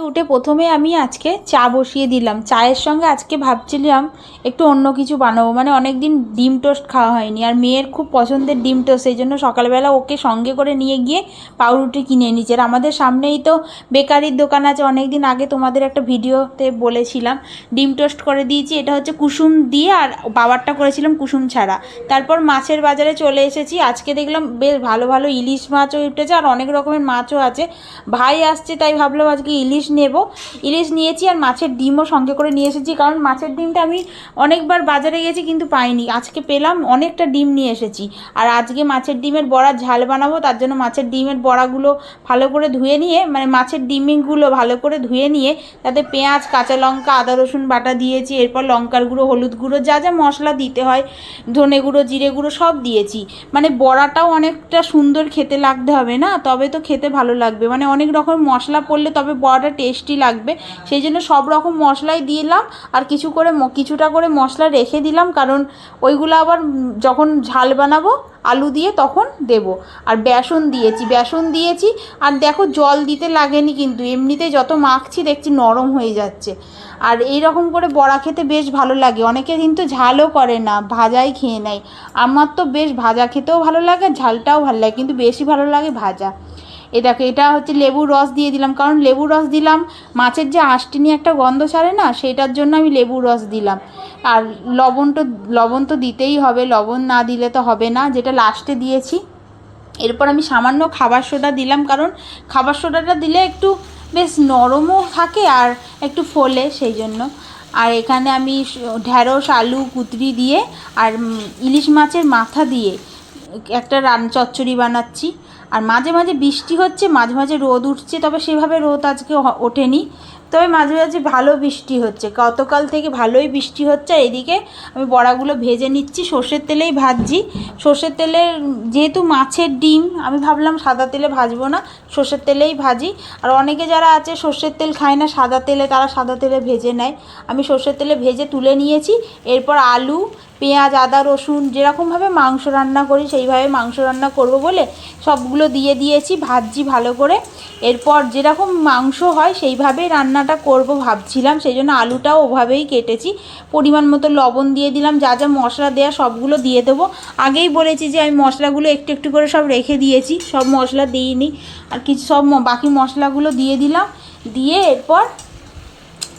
উঠে প্রথমে আমি আজকে চা বসিয়ে দিলাম। চায়ের সঙ্গে আজকে ভাবছিলাম একটু অন্য কিছু বানাবো। মানে অনেক দিন ডিম টোস্ট খাওয়া হয়নি। আর মেয়ের খুব পছন্দের ডিম টোস্ট, সেই জন্য সকালবেলা ওকে সঙ্গে করে নিয়ে গিয়ে পাউরুটি কিনে এনেছি। আর আমাদের সামনেই তো বেকারির দোকান আছে। অনেক দিন আগে তোমাদের একটা ভিডিওতে বলেছিলাম, ডিম টোস্ট করে দিয়েছি। এটা হচ্ছে কুসুম দিয়ে আর বাবারটা করেছিলাম কুসুম ছাড়া। তারপর মাছের বাজারে চলে এসেছি। আজকে দেখলাম বেশ ভালো ভালো ইলিশ মাছও উঠেছে আর অনেক রকমের মাছও আছে। ভাই আসছে, তাই ভাবলাম আজকে ইলিশ নেব। ইলিশ নিয়েছি আর মাছের ডিমও সঙ্গে করে নিয়ে এসেছি। কারণ মাছের ডিমটা আমি অনেকবার বাজারে গেছি কিন্তু পাইনি। আজকে পেলাম, অনেকটা ডিম নিয়ে এসেছি। আর আজকে মাছের ডিমের বড়া ঝাল বানাবো, তার জন্য মাছের ডিমের বড়াগুলো ভালো করে ধুয়ে নিয়ে মানে মাছের ডিমগুলো ভালো করে ধুয়ে নিয়ে, তাতে পেঁয়াজ, কাঁচা লঙ্কা, আদা, রসুন বাটা দিয়েছি। এরপর লঙ্কার গুঁড়ো, হলুদ গুঁড়ো, যা যা মশলা দিতে হয়, ধনে গুঁড়ো, জিরে গুঁড়ো, সব দিয়েছি। মানে বড়াটাও অনেকটা সুন্দর খেতে লাগতে হবে না? তবে তো খেতে ভালো লাগবে। মানে অনেক রকম মশলা পড়লে তবে বড়াটা টেস্টি লাগবে। সেই জন্য সব রকম মশলাই দিলাম, আর কিছু করে কিছুটা করে মশলা রেখে দিলাম, কারণ ওইগুলো আবার যখন ঝাল বানাবো, আলু দিয়ে তখন দেব। আর বেসন দিয়েছি বেসন দিয়েছি, আর দেখো জল দিতে লাগেনি কিন্তু, এমনিতে যত মাখছি দেখছি নরম হয়ে যাচ্ছে। আর এই রকম করে বড়া খেতে বেশ ভালো লাগে, অনেকে কিন্তু ঝালও করে না, ভাজাই খেয়ে নেয়। আমার তো বেশ ভাজা খেতেও ভালো লাগে ঝালটাও ভালো লাগে, কিন্তু বেশি ভালো লাগে ভাজা। এ দেখো, এটা হচ্ছে লেবুর রস দিয়ে দিলাম। কারণ লেবুর রস দিলাম, মাছের যে আষ্টিনি একটা গন্ধ ছাড়ে না, সেটার জন্য আমি লেবুর রস দিলাম। আর লবণ তো লবণ তো দিতেই হবে, লবণ না দিলে তো হবে না, যেটা লাস্টে দিয়েছি। এরপর আমি সামান্য খাবার সোডা দিলাম, কারণ খাবার সোডাটা দিলে একটু বেশ নরমও থাকে আর একটু ফোলে সেই জন্য। আর এখানে আমি ঢ্যাঁড়স, আলু কুতরি দিয়ে, আর ইলিশ মাছের মাথা দিয়ে একটা রান চচ্চড়ি বানাচ্ছি। আর মাঝে মাঝে বৃষ্টি হচ্ছে মাঝে মাঝে রোদ উঠছে তবে সেভাবে রোদ আজকে ওঠেনি। তবে মাঝে মাঝে ভালো বৃষ্টি হচ্ছে। গতকাল থেকে ভালোই বৃষ্টি হচ্ছে এদিকে আমি বড়াগুলো ভেজে নিচ্ছি, সর্ষের তেলেই ভাজছি। সর্ষের তেলের যেহেতু মাছের ডিম, আমি ভাবলাম সাদা তেলে ভাজবো না, সর্ষের তেলেই ভাজি। আর অনেকে যারা আছে সর্ষের তেল খায় না, সাদা তেলে তারা সাদা তেলে ভেজে নেয়। আমি সর্ষের তেলে ভেজে তুলে নিয়েছি। এরপর আলু, পেঁয়াজ, আদা, রসুন যেরকমভাবে মাংস রান্না করি সেইভাবে মাংস রান্না করব বলে সবগুলো দিয়ে দিয়েছি, ভাজছি ভালো করে। এরপর যেরকম মাংস হয় সেইভাবেই রান্নাটা করব ভাবছিলাম, সেই জন্য আলুটাও ওভাবেই কেটেছি। পরিমাণ মতো লবণ দিয়ে দিলাম, যা যা মশলা দেওয়া সবগুলো দিয়ে দেবো। আগেই বলেছি যে আমি মশলাগুলো একটু একটু করে সব রেখে দিয়েছি, সব মশলা দিইনি। আর কিছু সব বাকি মশলাগুলো দিয়ে দিলাম। দিয়ে এরপর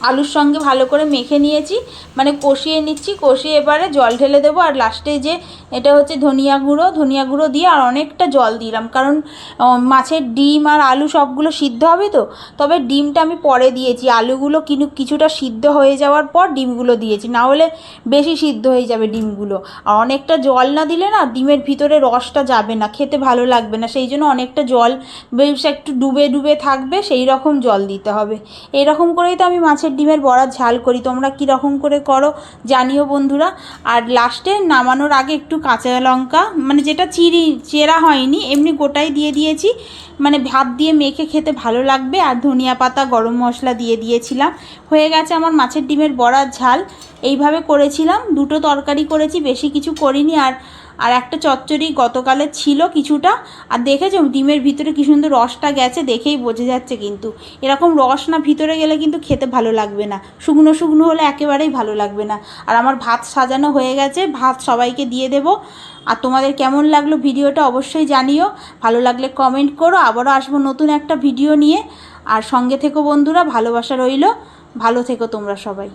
আলুর সঙ্গে ভালো করে মেখে নিয়েছি মানে কষিয়ে নিচ্ছি, কষিয়ে এবারে জল ঢেলে দেবো। আর লাস্টে যে এটা হচ্ছে ধনিয়া গুঁড়ো ধনিয়া গুঁড়ো দিয়ে আর অনেকটা জল দিলাম। কারণ মাছের ডিম আর আলু সবগুলো সিদ্ধ হবে তো? তবে ডিমটা আমি পরে দিয়েছি। আলুগুলো কিনু কিছুটা সিদ্ধ হয়ে যাওয়ার পর ডিমগুলো দিয়েছি। না হলে বেশি সিদ্ধ হয়ে যাবে ডিমগুলো। আর অনেকটা জল না দিলে না ডিমের ভিতরে রসটা যাবে না, খেতে ভালো লাগবে না। সেই জন্য অনেকটা জল, বেশ একটু ডুবে ডুবে থাকবে, সেই রকম জল দিতে হবে। এরকম করেই তো আমি মাছের ডিমের বড়া ঝাল করি, তোমরা কীরকম করে করো জানিও বন্ধুরা। আর লাস্টে নামানোর আগে একটু কাঁচা লঙ্কা মানে যেটা চিরি চেরা হয়নি, এমনি গোটাই দিয়ে দিয়েছি। মানে ভাত দিয়ে মেখে খেতে ভালো লাগবে, আর ধনিয়া পাতা, গরম মশলা দিয়ে দিয়েছিলাম। হয়ে গেছে আমার মাছের ডিমের বড়ার ঝাল, এইভাবে করেছিলাম। দুটো তরকারি করেছি, বেশি কিছু করিনি, আর আর একটা চচ্চড়ি গতকালের ছিল কিছুটা, আর দেখেছ ডিমের ভিতরে কি সুন্দর রসটা গেছে দেখেই বোঝা যাচ্ছে কিন্তু। এরকম রস না ভিতরে গেলে কিন্তু খেতে ভালো লাগবে না। শুকনো শুকনো হলে একেবারেই ভালো লাগবে না। আর আমার ভাত সাজানো হয়ে গেছে, ভাত সবাইকে দিয়ে দেবো। আর তোমাদের কেমন লাগল ভিডিওটা অবশ্যই জানিও। ভালো লাগলে কমেন্ট করো। আবারও আসব নতুন একটা ভিডিও নিয়ে। আর সঙ্গে থেকো বন্ধুরা, ভালোবাসা রইল। ভালো থেকো তোমরা সবাই।